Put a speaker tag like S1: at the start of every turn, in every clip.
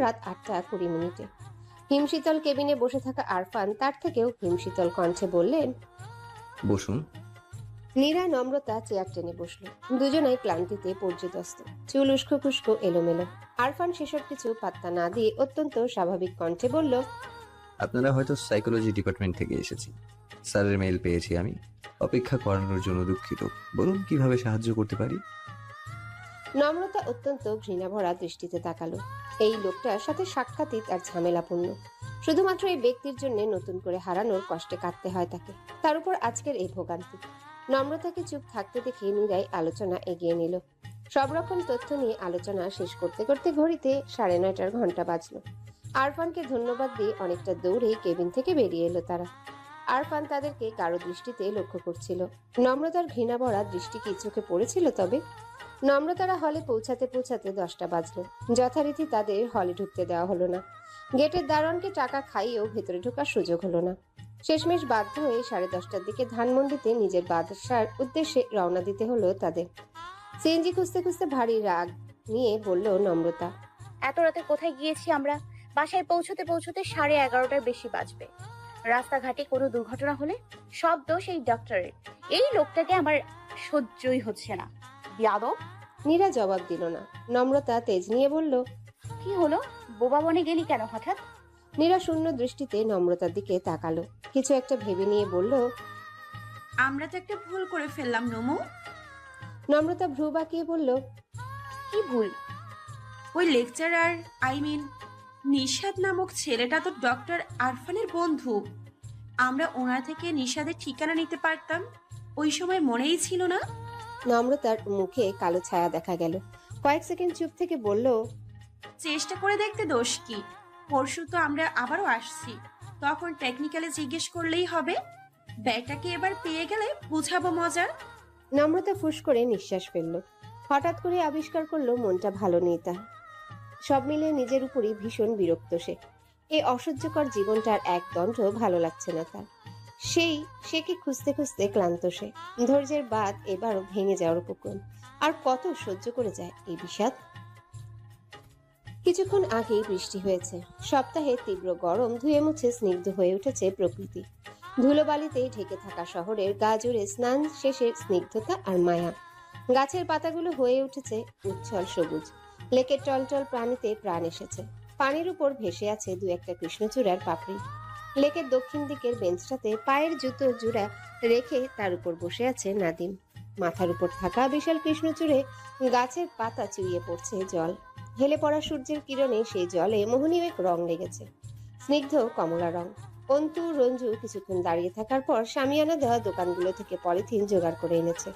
S1: রাত আটটা কুড়ি মিনিটে। হিমশীতল কেবিনে বসে থাকা আরফান তার থেকেও হিমশীতল কণ্ঠে বললেন
S2: বসুন।
S1: নীরা নম্রতা চেয়ার টেনে বসল। দুজনাই ক্লান্তিতে পর্যদস্ত। চুল উস্কো খুস্কো এলোমেলো। আরফান সেসব কিছু পাত্তা না দিয়ে অত্যন্ত স্বাভাবিক কণ্ঠে বলল
S2: আপনারা হয়তো সাইকোলজি ডিপার্টমেন্ট থেকে এসেছি স্যারের মেইল পেয়েছি আমি। অপেক্ষা করানোর জন্য দুঃখিত। বলুন কীভাবে সাহায্য করতে পারি?
S1: নম্রতা অত্যন্ত ঘৃণাভরা দৃষ্টিতে তাকালো। এই লোকটার সাথে সাক্ষাৎই তার ঝামেলাপূর্ণ। শুধুমাত্র এই ব্যক্তির জন্য নতুন করে হারানোর কষ্টে কাটতে হয় তাকে। তার উপর আজকের এই ভোগান্তি। নম্রতাকে চুপ থাকতে দেখে নীরাই আলোচনা এগিয়ে নিল। সব রকম তথ্য নিয়ে আলোচনা শেষ করতে করতে ঘড়িতে সাড়ে নয়টার ঘণ্টা বাজলো। আরফানকে ধন্যবাদ দিয়ে অনেকটা দৌড়ে কেবিন থেকে বেরিয়ে এলো তারা। আরফান তাদেরকে কারও দৃষ্টিতে লক্ষ্য করছিল। নম্রতার ঘৃণা ভরা দৃষ্টি কি চোখে পড়েছিল তবে? নম্রতারা হলে পৌঁছাতে পৌঁছাতে দশটা বাজলো। যথারীতি তাদের হলে ঢুকতে দেওয়া হলো না। গেটের দারোয়ানকে টাকা খাইয়েও ভেতরে ঢোকার সুযোগ হলো না। শেষমেশ বাধ্য হয়ে সাড়ে দশটার দিকে ধানমন্ডিতে নিজের বাদশার উদ্দেশ্যে রওনা দিতে হলো তাদের। সিএনজি খুঁজতে খুঁজতে ভারী রাগ নিয়ে বলল নম্রতা,
S3: এত রাতে কোথায় গিয়েছি আমরা? বাসায় পৌঁছতে পৌঁছতে সাড়ে এগারোটার বেশি বাজবে। রাস্তাঘাটে কোনো দুর্ঘটনা হলে সব দোষ এই ডক্টরের এই লোকটাকে আমার সহ্যই হচ্ছে না। বিয়াদব
S1: নীরা জবাব দিল না। নম্রতা তেজ নিয়ে বলল
S3: কি হলো? বোবা বনে গেলি কেন হঠাৎ?
S1: নীরা শূন্য দৃষ্টিতে নম্রতার দিকে তাকালো। কিছু একটা ভেবে নিয়ে বলল
S4: আমরা তো একটা ভুল করে ফেললাম নমু।
S1: নম্রতা ভ্রু বাঁকিয়ে বলল
S3: কি ভুল?
S4: ওই লেকচারার আই মিন নিশাদ নামক ছেলেটা তো ডক্টর আরফানের বন্ধু। আমরা ওনার থেকে নিশাদের ঠিকানা নিতে পারতাম। ওই সময় মনেই ছিল না
S1: নম্রতার মুখে কালো ছায়া দেখা গেল। কয়েক সেকেন্ড চুপ থেকে বলল
S4: চেষ্টা করে দেখতে দোষ কি? পরশু তো আমরা আবারও আসছি। তখন টেকনিক্যালে জিজ্ঞেস করলেই হবে। ব্যাগটাকে এবার পেয়ে গেলে বুঝাবো মজা।
S1: নম্রতা ফুস করে নিঃশ্বাস ফেলল। হঠাৎ করে আবিষ্কার করল মনটা ভালো নেই তার। সব মিলে নিজের উপরই ভীষণ বিরক্ত সে। এই অসহ্যকর জীবনটার এক দণ্ড ভালো লাগছে না তার। সেই, সে কি খুঁজতে খুঁজতে ক্লান্ত সে। ধৈর্যের বাদ এবারও ভেঙে যাওয়ার উপক্রম আর কত সহ্য করে যায় এই বিষাদ? কিছুক্ষণ আগেই বৃষ্টি হয়েছে। সপ্তাহে তীব্র গরম ধুয়ে মুছে স্নিগ্ধ হয়ে উঠেছে প্রকৃতি। ধুলোবালিতে ঢেকে থাকা শহরের গা জুড়ে স্নান শেষে স্নিগ্ধতা আর মায়া। গাছের পাতাগুলো হয়ে উঠেছে উচ্ছল সবুজ। লেকের টলটল প্রাণীতে প্রাণ এসেছে। পানির উপর ভেসে আছে দু একটা কৃষ্ণচূড়ার পাপড়ি। লেকের দক্ষিণ দিকের বেঞ্চটাতে পায়ের জুতো জোড়া রেখে তার উপর বসে আছে নাদিম। মাথার উপর থাকা বিশাল কৃষ্ণচূড়ে গাছের পাতা চুইয়ে পড়ছে জল। হেলে পড়া সূর্যের কিরণে সেই জলে মোহনীয় এক রং লেগেছে। স্নিগ্ধ কমলা রং। অন্তু, রঞ্জু কিছুক্ষণ দাঁড়িয়ে থাকার পর সামিয়ানা দেওয়া দোকানগুলো থেকে পলিথিন জোগাড় করে এনেছে।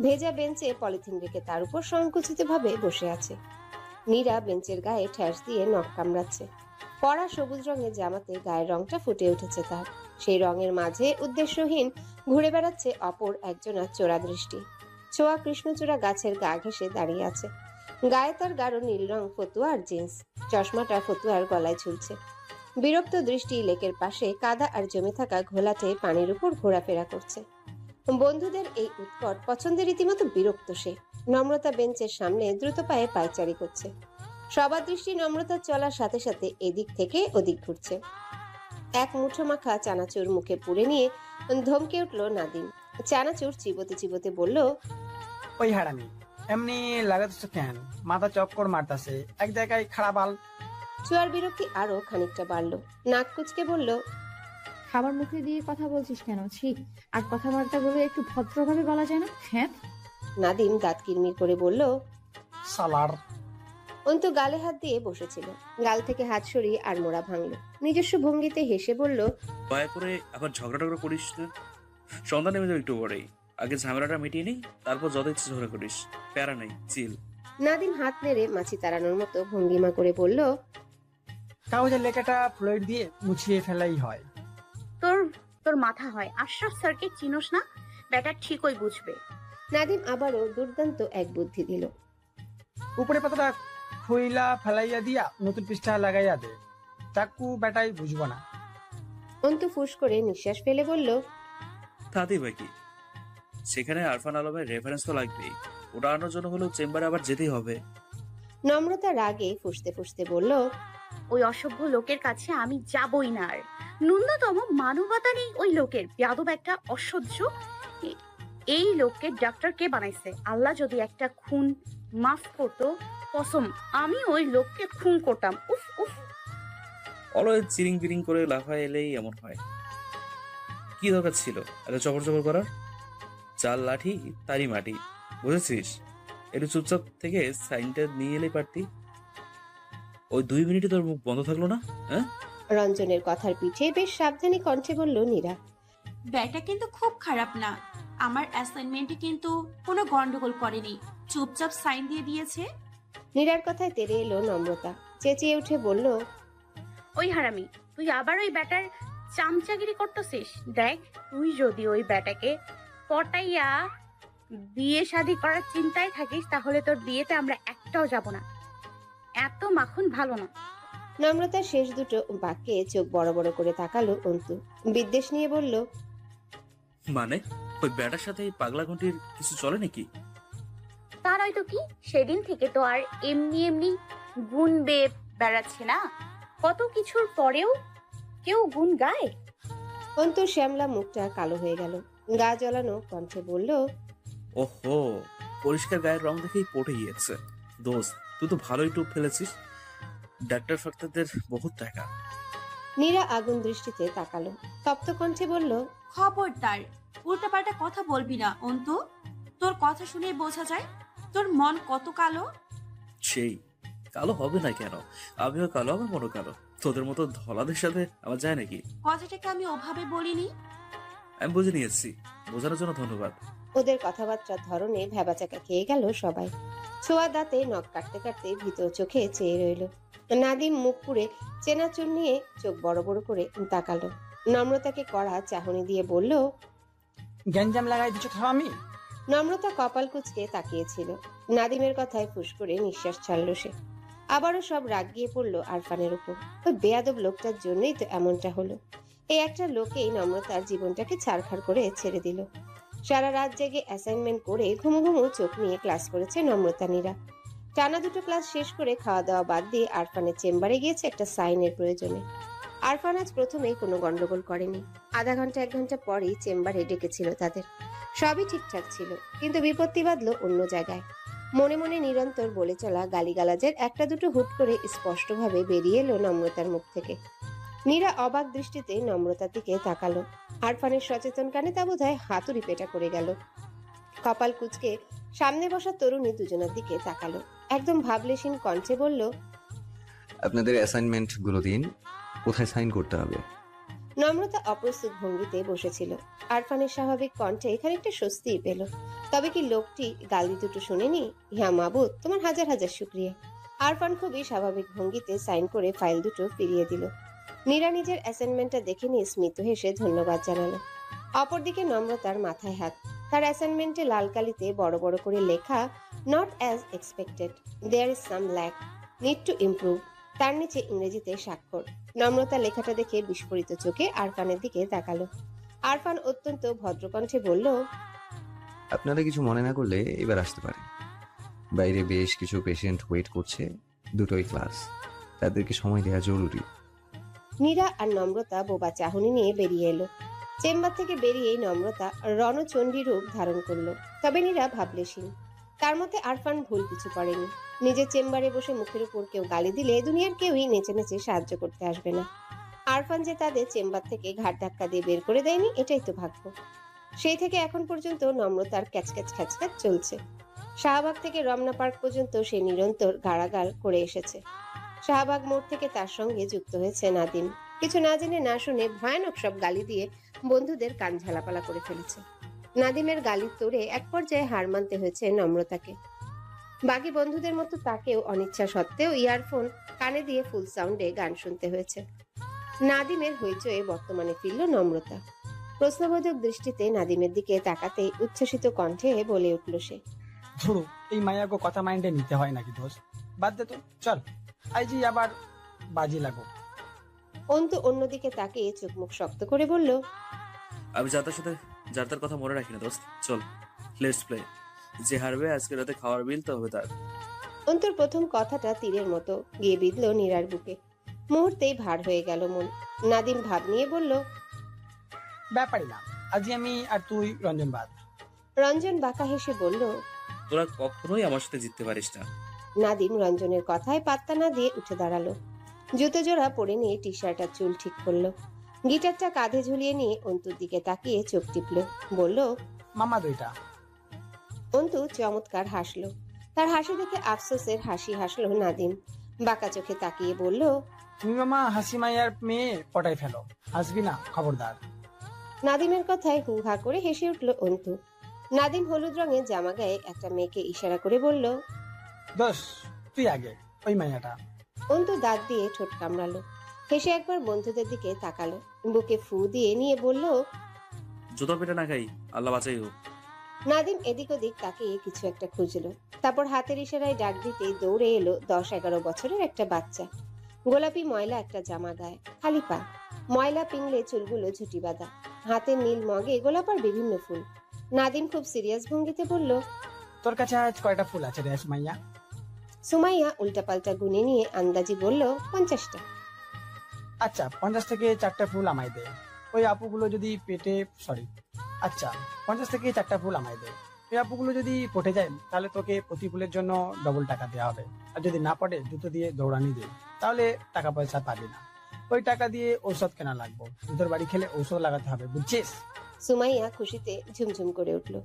S1: ভেজা বেঞ্চে পলিথিন রেখে তার উপর সংকুচিত ভাবে বসে আছে। নীরা বেঞ্চের গায়ে ঠ্যাস দিয়ে নখ কামড়াচ্ছে। পরা সবুজ রঙের জামাতে গায়ের রংটা ফুটে উঠেছে তার। সেই রঙের মাঝে উদ্দেশ্যহীন ঘুরে বেড়াচ্ছে অপর একজনা চোরা দৃষ্টি। ছোয়া কৃষ্ণচূড়া গাছের গা ঘেসে দাঁড়িয়ে আছে। গায়ে তার গাঢ় নীল রং ফতুয়া আর জিন্স, চশমাটা ফতুয়ার গলায় ঝুলছে। বিরক্ত দৃষ্টি লেকের পাশে কাদা আর জমে থাকা ঘোলাটে পানির উপর ঘোরাফেরা করছে। বন্ধুদের এই উৎকট পছন্দের রীতিমতো বিরক্ত সে। নম্রতা বেঞ্চের সামনে দ্রুত পায়ে পায়চারি করছে। সবার দৃষ্টি নম্রতার চলার সাথে সাথে এদিক থেকে ওদিক ঘুরছে। এক মুঠো মাখা চানাচুর মুখে পুড়ে নিয়ে ধমকে উঠল নাদিম। চানাচুর চিবোতে চিবোতে বলল
S5: ওই হারামি এমনি লাগাতেছ কেন? মাথা চক্কর মারতাছে এক জায়গায় খারাপ আল
S1: চুয়ার বিরক্তি আরও খানিকটা বাড়লো। নাক কুচকে বলল
S6: খাবার মুখে দিয়ে কথা বলছিস কেন? ছি আর কথাবার্তাগুলো একটু ভদ্রভাবে বলা যায় না? হ্যাঁ?
S1: নাদিম দাঁত কিরমির করে বলল
S5: সালার
S1: অন্তু গালে হাত দিয়ে বসেছিল। গাল থেকে হাত সরিয়ে আর মোড়া ভাঙলো। নিজস্ব ভঙ্গিতে হেসে বলল
S7: দয়া করে আবার ঝগড়া টগড়া করিস না। সন্ধ্যা নেমে যাবে একটু পরেই। আগে ঝামেলাটা মিটিয়ে নিই তারপর যত ইচ্ছে ঝগড়া করিস। প্যারা নাই চিল
S1: নাদিম হাত নেড়ে মাছি তাড়ানোর মতো ভঙ্গিমা করে বলল
S5: কাগজের লেখাটা ফ্লোয়েড দিয়ে মুছিয়ে ফেলাই হয়।
S3: তোর তোর মাথা হয়। আশরাফ স্যারকে চিনোস না? ব্যাটা ঠিকই বুঝবে।
S1: নাদিম আবারও দুর্দান্ত এক বুদ্ধি দিল।
S5: উপরে পাতাটা খুইলা ফেলাইয়া দিয়া নতুন পৃষ্ঠা লাগাইয়া দে। চাকু বেটাই বুঝব না।
S1: অন্তু ফুস করে নিঃশ্বাস ফেলে বলল
S7: তাতেই বাকি সেখানে আরফান আলমের রেফারেন্স তো লাগবেই। ওটা আনার জন্য হলেও চেম্বারে আবার যেতেই হবে।
S1: নম্রতা রাগে ফুসতে ফুসতে বলল
S3: ওই অসভ্য লোকের কাছে আমি যাবই না আর। ন্যূনতম মানবতা নেই ওই লোকের। যাদব একটা অসহ্য। এ- এই লোককে ডাক্তার কে বানাইছে? আল্লাহ যদি একটা খুন মাফ করতো কসম আমি ওই লোককে খুন করতাম। উফ উফ।
S7: অলয় চিরিং বিরিং করে লাফায় এলেই এমন হয়। কি দরকার ছিল? এত চপর চপর করার? চাল লাঠি তারই মাটি। বুঝেছিস? একটু চুপচাপ থেকে সাইনটা নিয়ে এলেই পারতি। ওই দুই মিনিটে তোর মুখ বন্ধ থাকল না? হ্যাঁ?
S1: রঞ্জনের কথার পিঠে বেশ সাবধানে কণ্ঠে বলল নীরা।
S4: ব্যাটা কিন্তু খুব খারাপ না। আমার অ্যাসাইনমেন্টে কিন্তু কোনো গন্ডগোল করেনি। চুপচাপ সাইন দিয়ে দিয়েছে।
S1: নীরার কথায় তেরে এলো নম্রতা। চেঁচিয়ে উঠে বলল
S3: ওই হারামি তুই আবার ওই ব্যাটার চামচাগিরি করতেছিস? দেখ তুই যদি ওই ব্যাটাকে পটাইয়া বিয়ে শাদি করার চিন্তায় থাকিস তাহলে তোর বিয়েতে আমরা একটাও যাব না। এত মাখন ভালো না।
S1: নম্রতার শেষ দুটো বাক্যে চোখ বড় বড় করে তাকালো অন্তু। বিদ্বেষ নিয়ে বলল
S7: মানে ওই ব্যাটার সাথে এই পাগলা ঘন্টির কিছু চলে নাকি?
S3: তার হয়তো কি? সেদিন থেকে তো আর এমনি এমনি গুণ বেয়ে বেড়াচ্ছে না। কত কিছুর পরেও কেউ গুণ গায়?
S1: অন্তু শ্যামলা মুখটা কালো হয়ে গেল। গা জ্বলানো কণ্ঠে বলল
S7: ওহো পরিষ্কার গায়ের রং দেখেই পটে গিয়েছে। দোস্ত তুই তো ভালোই টুপ ফেলেছিস। ডাক্তার ফাক্তারদের বহুত টাকা।
S1: নীরা আগুন দৃষ্টিতে তাকালো। তপ্ত কণ্ঠে বলল
S4: খবরদার উল্টাপাল্টা কথা বলবি না অন্তু। তোর কথা শুনে বোঝা যায় তোর মন কত কালো?
S7: সেই কালো হবে না কেন? আমিও কালো আমার মনও কালো। তোদের মতো ধলাদের সাথে আমার যায় নাকি?
S4: কথাটাকে আমি ওভাবে বলিনি।
S7: আমি বুঝে নিয়েছি। বোঝানোর জন্য ধন্যবাদ।
S1: ওদের কথাবার্তার ধরনে ভেবাচাকা খেয়ে গেল সবাই। ছোঁয়া দাঁতে নখ কাটতে কাটতে ভিতর চোখে চেয়ে রইল। নাদিম মুখ পুড়ে চেনাচুর নিয়ে চোখ বড় বড় করে তাকালো। নম্রতাকে কড়া চাহনি দিয়ে বলল
S5: গ্যাঞ্জাম লাগাই দিচ্ছ তো আমি?
S1: নম্রতা কপাল কুচকে তাকিয়েছিল। নাদিমের কথায় ফুস করে নিঃশ্বাস ছাড়ল সে। আবারও সব রাগ গিয়ে পড়ল আরফানের উপর। ওই বেয়াদব লোকটার জন্যই তো এমনটা হলো। এই একটা লোকেই নম্রতার জীবনটাকে ছাড়খাড় করে ছেড়ে দিল। সারা রাত জেগে অ্যাসাইনমেন্ট করে ঘুমু ঘুমু চোখ নিয়ে ক্লাস করেছে নম্রতা নীরা। টানা দুটো ক্লাস শেষ করে খাওয়া দাওয়া বাদ দিয়ে আরফানের চেম্বারে গিয়েছে একটা সাইনের প্রয়োজনে। আরফান আজ প্রথমেই কোনো গন্ডগোল করেনি। আধা ঘণ্টা, এক ঘণ্টা পরেই চেম্বারে ডেকেছিল তাদের। সবই ঠিকঠাক ছিল, কিন্তু বিপত্তি বাঁধলো অন্য জায়গায়। মনে মনে নিরন্তর বলে চলা গালিগালাজের একটা দুটো হুট করে স্পষ্টভাবে বেরিয়ে এলো নম্রতার মুখ থেকে। নীরা অবাক দৃষ্টিতে নম্রতার দিকে তাকালো, আরফানের সচেতন কানে তা বোধহয় হাতুড়ি পেটা করে গেল। কপাল কুচকে সামনে বসা তরুণী দুজনের দিকে তাকালো, একদম ভাবলেশীন কণ্ঠে বলল,
S2: আপনাদের অ্যাসাইনমেন্টগুলো দিন, কোথায় সাইন করতে হবে?
S1: নম্রতা অপ্রস্তুত ভঙ্গিতে বসেছিল। আরফানের স্বাভাবিক কণ্ঠে এখানে একটা স্বস্তি পেল। তবে কি লোকটি গালি দুটো শুনেনি? হ্যাঁ মাবুদ, তোমার হাজার হাজার শুক্রিয়া। আরফান খুবই স্বাভাবিক ভঙ্গিতে সাইন করে ফাইল দুটো ফিরিয়ে দিল। নীরা নিজের অ্যাসাইনমেন্টটা দেখে নিয়ে স্মিত হেসে ধন্যবাদ জানালো। অপরদিকে নম্রতার মাথায় হাত। তার অ্যাসাইনমেন্টে লাল কালিতে বড় বড় করে লেখা not as expected there is some lack need to improve তার নিচে ইংরেজিতে স্বাক্ষর। নম্রতা লেখাটা দেখে বিস্ফোরিত চোখে আরফানের দিকে তাকালো। আরফান অত্যন্ত ভদ্রকণ্ঠে বলল
S2: আপনারা কিছু মনে না করলে এবার আসতে পারেন। বাইরে বেশ কিছু পেশেন্ট ওয়েট করছে দুটোই ক্লাস তাদেরকে সময় দেওয়া জরুরি।
S1: নীরা আর নম্রতা বোবা চাহনি নিয়ে বেরিয়ে এলো। চেম্বার থেকে বেরিয়েই নম্রতা রণচণ্ডী রূপ ধারণ করল। তবে নীরা ভাবলেশীন তার মতে আরফান ভুল কিছু করেনি। নিজের চেম্বারে বসে মুখের উপর কেউ গালি দিলে দুনিয়ার কেউই নেচে নেচে সাহায্য করতে আসবে না। আরফান যে তাদের চেম্বার থেকে ঘাট ধাক্কা দিয়ে বের করে দেয়নি, এটাই তো ভাগ্য। সেই থেকে এখন পর্যন্ত নম্রতার ক্যাচক্যাচ খ্যাচখ্যাচ চলছে। শাহবাগ থেকে রমনা পার্ক পর্যন্ত সে নিরন্তর গাড়াগাল করে এসেছে। শাহবাগ মোড় থেকে তার সঙ্গে যুক্ত হয়েছে নাদিম। কিছু না জেনে না শুনে ভয়ানক সব গালি দিয়ে বন্ধুদের কান ঝালাপালা করে ফেলেছে। নাদিমের গালির তোড়ে এক পর্যায়ে হার মানতে হয়েছে নম্রতাকে। বাকি বন্ধুদের মতো তাকেও অনিচ্ছা সত্ত্বেও ইয়ারফোন কানে দিয়ে ফুল সাউন্ডে গান শুনতে হয়েছে। নাদিমের হইচয়ে বর্তমানে ফিরল নম্রতা। প্রশ্নবোধক দৃষ্টিতে নাদিমের দিকে তাকাতেই উচ্ছ্বসিত কণ্ঠে বলে উঠল সে
S5: ধরো এই মায়াগো কথা মাইন্ডে নিতে হয় নাকি দোষ? বাদ দে তো চল। আইজি আবার বাজি লাগো।
S1: অন্তু অন্যদিকে তাকিয়ে চোখ মুখ শক্ত করে বলল
S7: আমি যার তার সাথে যার তার কথা মনে রাখি না দোস্ত। চল লেটস প্লে যে হারবে আজকে রাতে খাওয়ার বিল তো হবে তার।
S1: অন্তর প্রথম কথাটা তীরের মতো গিয়ে বিঁধল নীরার বুকে। মুহূর্তেই ভার হয়ে গেল মন। নাদিম ভাব নিয়ে বলল
S5: ব্যাপারই না আজই আমি আর তুই রঞ্জন বাদ।
S1: রঞ্জন বাঁকা হেসে বলল
S7: তোরা কখনোই আমার সাথে জিততে পারিস না।
S1: নাদিম রঞ্জনের কথায় পাত্তা না দিয়ে উঠে দাঁড়াল। জুতো জোড়া পরে নিয়ে টি শার্ট আর চুল ঠিক করল। গিটারটা কাঁধে ঝুলিয়ে নিয়ে অন্তুর দিকে তাকিয়ে চোখ টিপল। বলল
S5: মামা দুইটা
S1: অন্তু চমৎকার হাসলো। তার হাসি দেখে আফসোসের হাসি হাসলো নাদিম। বাঁকা চোখে তাকিয়ে বলল
S5: তুমি মামা হাসি মাইয়ার মেয়ে পটাই ফেলো। হাসবি না খবরদার।
S1: নাদিমের কথায় হু হা করে হেসে উঠল অন্তু। নাদিম হলুদ রঙের জামা গায়ে একটা মেয়েকে ইশারা করে বলল
S5: দোষ তুই আগে ওই মাইয়াটা।
S1: অন্তু দাঁত দিয়ে ঠোঁট কামড়ালো। হেসে একবার বন্ধুদের দিকে তাকালো। বুকে ফু দিয়ে নিয়ে বলল
S7: জুতো পেটে না খাই আল্লাহ বাঁচাই হোক।
S1: নাদিম এদিক ওদিক তাকিয়ে কিছু একটা খুঁজলো। তারপর হাতের ইশারায় ডাক দিতেই দৌড়ে এলো দশ এগারো বছরের একটা বাচ্চা। গোলাপি ময়লা একটা জামা গায়ে খালি পা। ময়লা পিংলে চুলগুলো ঝুটি বাঁধা। হাতের নীল মগে গোলাপ আর বিভিন্ন ফুল। নাদিম খুব সিরিয়াস ভঙ্গিতে বলল
S5: তোর কাছে আজ কয়টা ফুল আছে রে মাইয়া
S1: সুমাইয়া উল্টাপাল্টা গুনে নিয়ে আন্দাজি বলল পঞ্চাশটা।
S5: আচ্ছা পঞ্চাশ থেকে চারটা ফুল আমায় দে। ওই আপুগুলো যদি পেটে সরি আচ্ছা পঞ্চাশ থেকে চারটা ফুল আমায় দে। ওই আপুগুলো যদি পটে যায়, তাহলে তোকে প্রতি ফুলের জন্য ডবল টাকা দেওয়া হবে। আর যদি না পটে, জুতো দিয়ে দৌড়ানি দে। তাহলে টাকা পয়সা পাবি না। ওই টাকা দিয়ে ঔষধ কেনা লাগবো। তোর বাড়ি খেলে ঔষধ লাগাতে হবে, বুঝছিস?
S1: সুমাইয়া খুশিতে ঝুমঝুম করে উঠল।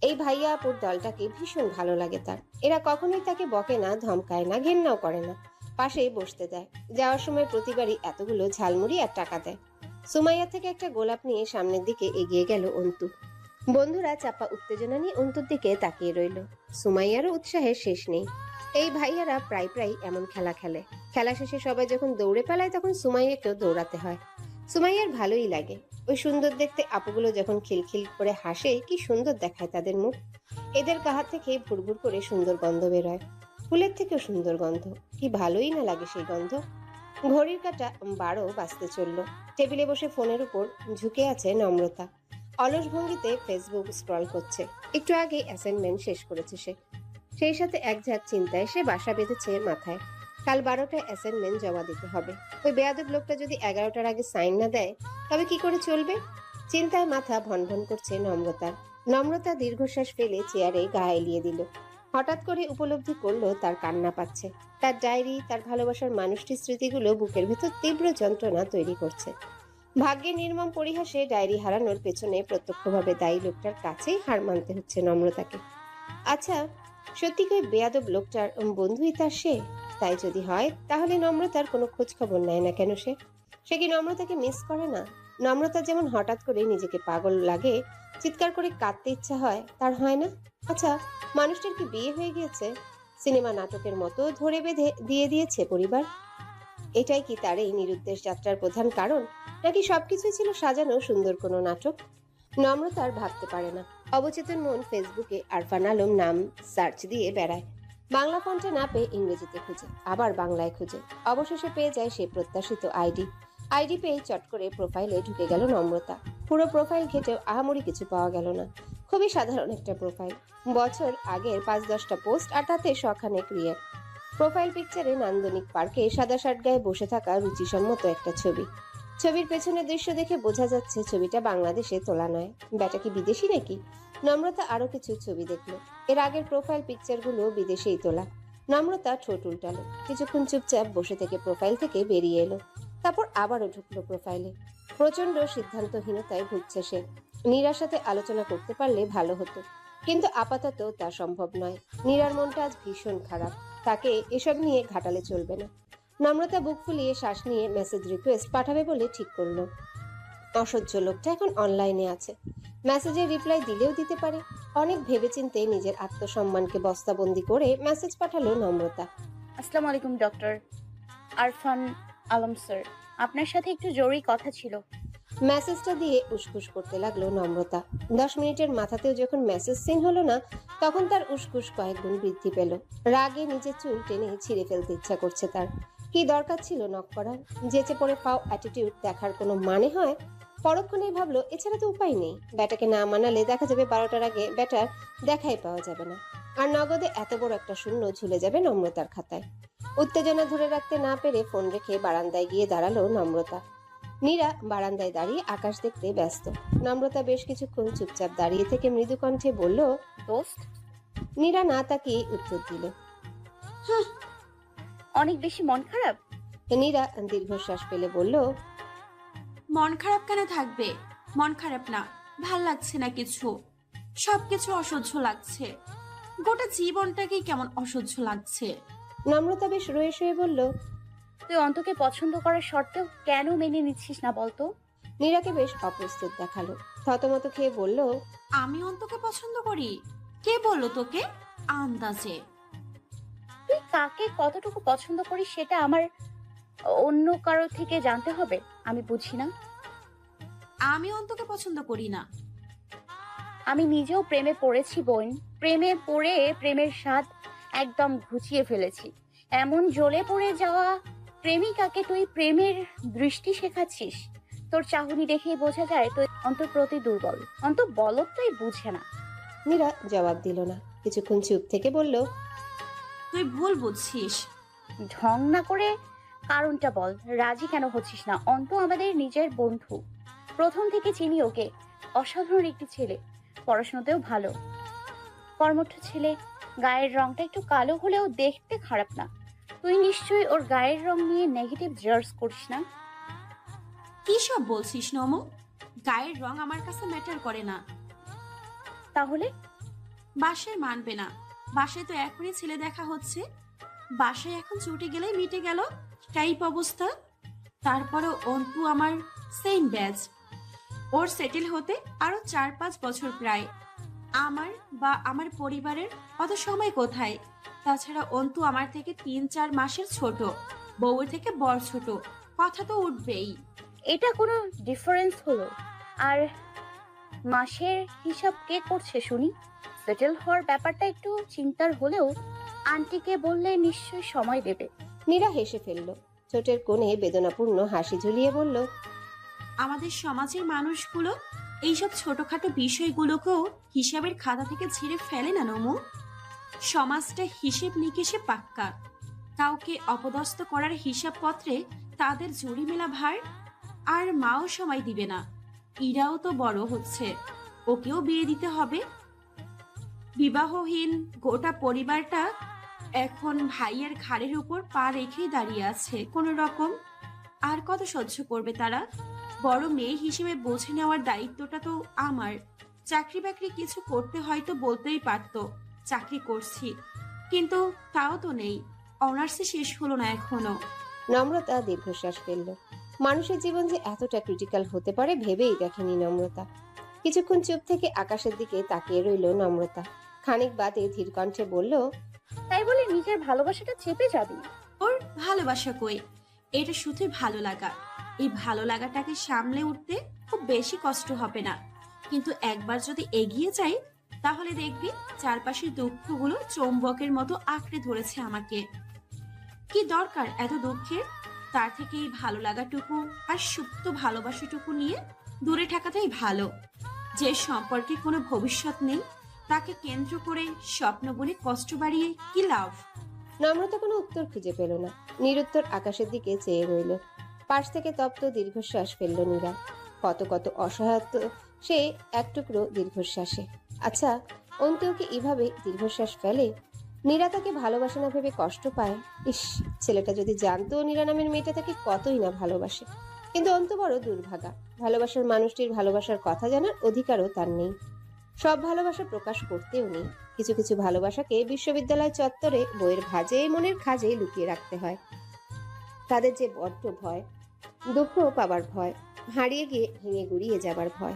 S1: এই ভাইয়া আপুর দলটাকে ভীষণ ভালো লাগে তার। এরা কখনোই তাকে বকে না, ধমকায় না, ঘেন্নাও করে না। পাশেই বসতে দেয়। যাওয়ার সময় প্রতিবারই এতগুলো ঝালমুড়ি আর টাকা দেয়। সুমাইয়া থেকে একটা গোলাপ নিয়ে সামনের দিকে এগিয়ে গেল অন্তু। বন্ধুরা চাপা উত্তেজনা নিয়ে অন্তুর দিকে তাকিয়ে রইল। সুমাইয়ারও উৎসাহের শেষ নেই। এই ভাইয়ারা প্রায় প্রায় এমন খেলা খেলে। খেলা শেষে সবাই যখন দৌড়ে পালায় তখন সুমাইয়াকেও দৌড়াতে হয়। সুমাইয়ার ভালোই লাগে। ওই সুন্দর দেখতে আপুগুলো যখন খিলখিল করে হাসে, কি সুন্দর দেখায় তাদের মুখ। এদের গাহা থেকে ভুরভুর করে সুন্দর গন্ধ বেরোয়। ফুলের থেকেও সুন্দর গন্ধ। কি ভালোই না লাগে সেই গন্ধ। ঘড়ির কাটা বারো বাজতে চলল। টেবিলে বসে ফোনের উপর ঝুঁকে আছে নম্রতা। অলস ভঙ্গিতে ফেসবুক স্ক্রল করছে। একটু আগে অ্যাসাইনমেন্ট শেষ করেছে সে। সেই সাথে এক ঝাঁক চিন্তায় সে বাসা বেঁধেছে মাথায়। কাল বারোটা অ্যাসাইনমেন্ট জমা দিতে হবে। ওই বেয়াদব লোকটা যদি এগারোটার আগে সাইন না দেয়, তবে কি করে চলবে? চিন্তায় মাথা ভনভন করছে নম্রতা। নম্রতা দীর্ঘশ্বাস ফেলে চেয়ারে গা এলিয়ে দিল। হঠাৎ করে উপলব্ধি করল তার কান্না পাচ্ছে। তার ডায়েরি, তার ভালোবাসার মানুষটির স্মৃতিগুলো বুকের ভেতর তীব্র যন্ত্রণা তৈরি করছে। ভাগ্যের নির্মম পরিহাসে ডায়েরি হারানোর পেছনে প্রত্যক্ষভাবে দায়ী লোকটার কাছেই হার মানতে হচ্ছে নম্রতাকে। আচ্ছা সত্যি করে বেয়াদব লোকটার বন্ধুই তার সে? তাই যদি হয়, তাহলে নম্রতার কোনো খোঁজ খবর নেয় না কেন সে? সে কি নম্রতাকে মিস করে না? নম্রতা যেমন হঠাৎ করে নিজেকে পাগল লাগে, চিৎকার করে কাঁদতে ইচ্ছা হয়, তার হয় না? আচ্ছা মানুষটার কি বিয়ে হয়ে গিয়েছে? সিনেমা নাটকের মতো ধরে বেঁধে দিয়ে দিয়েছে পরিবার? এটাই কি তার এই নিরুদ্দেশ যাত্রার প্রধান কারণ? নাকি সবকিছুই ছিল সাজানো সুন্দর কোনো নাটক? নম্রতা আর ভাবতে পারে না। অবচেতন মন ফেসবুকে আরফান আলম নাম সার্চ দিয়ে বেড়ায়। বাংলা ফন্টে না পেয়ে ইংরেজিতে খুঁজে, আবার বাংলায় খুঁজে। অবশেষে পেয়ে যায় সে প্রত্যাশিত আইডি। আইডি পেয়ে চট করে প্রোফাইলে ঢুকে গেল নম্রতা। পুরো প্রোফাইল ঘেটেও আহামরি কিছু পাওয়া গেল না। খুবই সাধারণ একটা প্রোফাইল বছর আগের পাঁচ দশটা পোস্ট আর তাতে শখানে ক্রিয়েট প্রোফাইল পিকচারে নান্দনিক পার্কে সাদা শার্ট গায়ে বসে থাকা রুচিসম্মত একটা ছবি। ছবির পেছনের দৃশ্য দেখে বোঝা যাচ্ছে ছবিটা বাংলাদেশে তোলা নয়। ব্যাটা কি বিদেশি নাকি? নম্রতা আরও কিছু ছবি দেখল। এর আগের প্রোফাইল পিকচারগুলো বিদেশেই তোলা। নম্রতা ঠোঁট উল্টালো। কিছুক্ষণ চুপচাপ বসে থেকে প্রোফাইল থেকে বেরিয়ে এলো। তারপর আবারও ঢুকলো প্রোফাইলে প্রচণ্ড সিদ্ধান্তহীনতায় ভুগছে সে। নীরার সাথে আলোচনা করতে পারলে ভালো হতো। কিন্তু আপাতত তা সম্ভব নয়। নীরার মনটা আজ ভীষণ খারাপ। তাকে এসব নিয়ে ঘাটালে চলবে না। নম্রতা বুক ফুলিয়ে শ্বাস নিয়ে মেসেজ রিকোয়েস্ট পাঠাবে বলে ঠিক করল। অসহ্য লোকটা এখন অনলাইনে আছে। মেসেজের রিপ্লাই দিলেও দিতে পারে। অনেক ভেবেচিন্তে নিজের আত্মসম্মানকে বস্তাবন্দি করে মেসেজ পাঠালো নম্রতা।
S3: আসসালামু আলাইকুম ডক্টর আরফান আলম স্যার, আপনার সাথে একটু জরুরি কথা ছিল।
S1: মেসেজটা দিয়ে উসকুস করতে লাগল নম্রতা। দশ মিনিটের মাথাতেও যখন মেসেজ সিন হলো না, তখন তার উসকুস কয়েক গুণ বৃদ্ধি পেল। রাগে নিজের চুল টেনে ছিঁড়ে ফেলতে ইচ্ছা করছে তার। কি দরকার ছিল নক করার? যেচে পড়ে পাও অ্যাটিটিউড দেখার কোনো মানে হয়? পরক্ষণেই ভাবলো, এছাড়া তো উপায় নেই। ব্যাটাকে না মানালে দেখা যাবে বারোটার আগে ব্যাটার দেখাই পাওয়া যাবে না। আর নগদে এত বড় একটা শূন্য ঝুলে যাবে নম্রতার খাতায়। উত্তেজনা ধরে রাখতে না পেরে ফোন রেখে বারান্দায় গিয়ে দাঁড়াল নম্রতা। নীরা বারান্দায় দাঁড়িয়ে আকাশ দেখতে ব্যস্ত। নম্রতা বেশ কিছুক্ষণ চুপচাপ দাঁড়িয়ে থেকে মৃদু কণ্ঠে বলল
S3: দোস্ত?
S1: নীরা না তাকিয়ে উত্তর দিল
S3: অনেক বেশি মন খারাপ?
S1: নীরা দীর্ঘশ্বাস ফেলে বলল
S4: মন খারাপ কেন থাকবে? মন খারাপ না ভালো লাগছে না কিছু। সবকিছু অসহ্য লাগছে। গোটা জীবনটাকেই কেমন অসহ্য লাগছে।
S1: নম্রতা বেশ রয়ে শুয়ে বলল
S3: তুই অন্তকে পছন্দ করার শর্তেও কেন মেনে নিচ্ছিস না বলতো?
S1: নীরাকে বেশ অপ্রস্তুত দেখাল। থতমত খেয়ে বলল
S4: আমি অন্তকে পছন্দ করি। কে বলল তোকে? আন্দাজে।
S3: তুই কাকে কতটুকু পছন্দ করিস সেটা আমার অন্য কারও থেকে জানতে হবে আমি বুঝি না।
S4: আমি অন্তকে পছন্দ করি না।
S3: আমি নিজেও প্রেমে পড়েছি বোন। প্রেমে পড়ে প্রেমের স্বাদ একদম ঘুচিয়ে ফেলেছি। এমন জ্বলে পড়ে যাওয়া প্রেমিকাকে তুই প্রেমের দৃষ্টি শেখাচ্ছিস? তোর চাহনি দেখেই বোঝা যায় তুই অন্তর প্রতি দুর্বল। অন্ত বলত তুই বুঝে না।
S1: নীরা জবাব দিল না। কিছুক্ষণ চুপ থেকে বলল
S4: তুই ভুল বুঝছিস।
S3: ঢং না করে কারণটা বল। রাজি কেন হচ্ছিস না? অন্ত আমাদের নিজের বন্ধু। প্রথম থেকে চিনি ওকে। অসাধারণ একটি ছেলে। পড়াশোনাতেও ভালো। কর্মঠ ছেলে। গায়ের রংটা একটু কালো হলেও দেখতে খারাপ না। তুই নিশ্চয়ই ওর গায়ের রং নিয়ে নেগেটিভ জার্জ করিস না?
S4: কি সব বলছিস নমো? গায়ের রং আমার কাছে ম্যাটার করে না।
S3: তাহলে?
S4: বাসায় মানবে না। বাসায় তো এখনই ছেলে দেখা হচ্ছে। বাসায় এখন ছুটে গেলেই মিটে গেল। টাইপ অবস্থা। তারপরে অন্তু আমার সেম ব্যাচ ওর সেটেল হতে আরও চার পাঁচ বছর প্রায়। আমার বা আমার পরিবারের অত সময় কোথায়? তাছাড়া অন্তু আমার থেকে তিন চার মাসের ছোট বউয়ের থেকে বড় ছোট কথা তো উঠবেই।
S3: এটা কোনো ডিফারেন্স হলো? আর মাসের হিসাব কে করছে শুনি? সেটেল হওয়ার ব্যাপারটা একটু চিন্তার হলেও আন্টিকে বললে নিশ্চয়ই সময় দেবে।
S1: নীরা হেসে ফেলল। ছোটের কোণে বেদনাপূর্ণ হাসি ঝুলিয়ে বলল
S4: আমাদের সমাজের মানুষগুলো এইসব ছোটখাটো বিষয়গুলোকেও হিসাবের খাতা থেকে ছিঁড়ে ফেলে না, নমু। সমাজটা হিসেব নিকেশে পাক্কা। কাউকে অপদস্থ করার হিসাবপত্রে তাদের জুড়ি মেলা ভার আর মাও সময় দিবে না। ইরাও তো বড় হচ্ছে, ওকেও বিয়ে দিতে হবে। বিবাহহীন গোটা পরিবারটা এখন ভাইয়ের ঘাড়ের উপর পা রেখেই দাঁড়িয়ে আছে, কোনো রকম। আর কত সহ্য করবে তারা? বড় মেয়ে হিসেবে বোঝে নেওয়ার দায়িত্বটা তো আমার। চাকরি বাকরি কিছু করতে হয়তো বলতেই পারতো চাকরি করছি কিন্তু তাও তো নেই। অনার্সে শেষ হলো না এখনও।
S1: নম্রতা দীর্ঘশ্বাস ফেলল। মানুষের জীবন যে এতটা ক্রিটিক্যাল হতে পারে ভেবেই দেখেনি নম্রতা। কিছুক্ষণ চুপ থেকে আকাশের দিকে তাকিয়ে রইল নম্রতা। খানিক বাদে ধীর কণ্ঠে বলল
S3: তাই বলে নিজের ভালোবাসাটা চেপে যাবি?
S4: ওর ভালোবাসা কই? এটা শুধুই ভালো লাগা। এই ভালো লাগাটাকে সামলে উঠতে খুব বেশি কষ্ট হবে না। কিন্তু একবার যদি এগিয়ে যাই, তাহলে দেখবি চারপাশের দুঃখগুলো চৌম্বকের মতো আঁকড়ে ধরেছে আমাকে। কি দরকার এত দুঃখের? তার থেকে এই ভালো লাগাটুকু আর সুপ্ত ভালোবাসাটুকু নিয়ে দূরে থাকাটাই ভালো। যে সম্পর্কে কোনো ভবিষ্যৎ নেই, তাকে কেন্দ্র করে স্বপ্ন বলে কষ্ট বাড়িয়ে কি লাভ?
S1: নম্রতা কোনো উত্তর খুঁজে পেল না। নিরুত্তর আকাশের দিকে চেয়ে রইল। পাশ থেকে তপ্ত দীর্ঘশ্বাস ফেলল নীরা। কত কত অসহায়ত্ব, সে এক টুকরো দীর্ঘশ্বাসে। আচ্ছা অন্তেও কি এভাবে দীর্ঘশ্বাস ফেলে? নীরা তাকে ভালোবাসে না ভেবে কষ্ট পায়। ইস, ছেলেটা যদি জানতো নীরা নামের মেয়েটা তাকে কতই না ভালোবাসে। কিন্তু অন্ত বড় দুর্ভাগা। ভালোবাসার মানুষটির ভালোবাসার কথা জানার অধিকারও তার নেই। সব ভালোবাসা প্রকাশ করতেও নেই। কিছু কিছু ভালোবাসাকে বিশ্ববিদ্যালয় চত্বরে বইয়ের ভাজে, মনের খাজে লুকিয়ে রাখতে হয়। তাদের যে বড্ড ভয় দুঃখ পাবার ভয়, হারিয়ে গিয়ে ভেঙে গুড়িয়ে যাবার ভয়।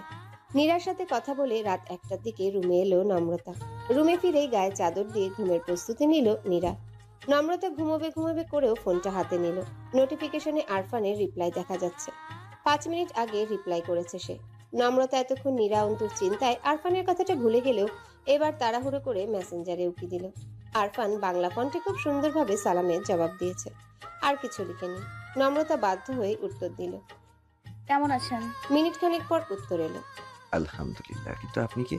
S1: নীরার সাথে কথা বলে রাত একটার দিকে রুমে এলো নম্রতা। রুমে ফিরেই গায়ে চাদর দিয়ে ঘুমের প্রস্তুতি নিল নীরা। নম্রতা ঘুমোবে ঘুমোবে করেও ফোনটা হাতে নিল। নোটিফিকেশনে আরফানের রিপ্লাই দেখা যাচ্ছে। পাঁচ মিনিট আগে রিপ্লাই করেছে সে। নম্রতা এতক্ষণ নীরা অন্তুর চিন্তায় আরফানের কথাটা ভুলে গেলেও এবার তাড়াহুড়ো করে মেসেঞ্জারে উকি দিল। আরফান বাংলা ফন্টে খুব সুন্দরভাবে সালামের জবাব দিয়েছে। আর কিছু লিখেনি। নম্রতা বাধ্য হয়ে উত্তর দিল
S3: কেমন আছেন?
S1: মিনিট খানেক পর উত্তর এলো।
S2: আলহামদুলিল্লাহ কিন্তু আপনি কে?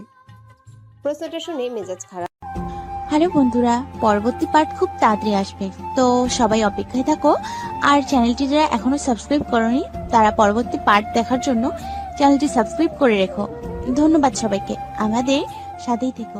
S1: প্রশ্নটা শুনে মেজাজ খারাপ।
S8: হ্যালো বন্ধুরা পরবর্তী পার্ট খুব তাড়াতাড়ি আসবে। তো সবাই অপেক্ষায় থাকো আর চ্যানেলটি যারা এখনও সাবস্ক্রাইব করনি তারা পরবর্তী পার্ট দেখার জন্য চ্যানেলটি সাবস্ক্রাইব করে রেখো। ধন্যবাদ সবাইকে আমাদের সাথেই থেকো।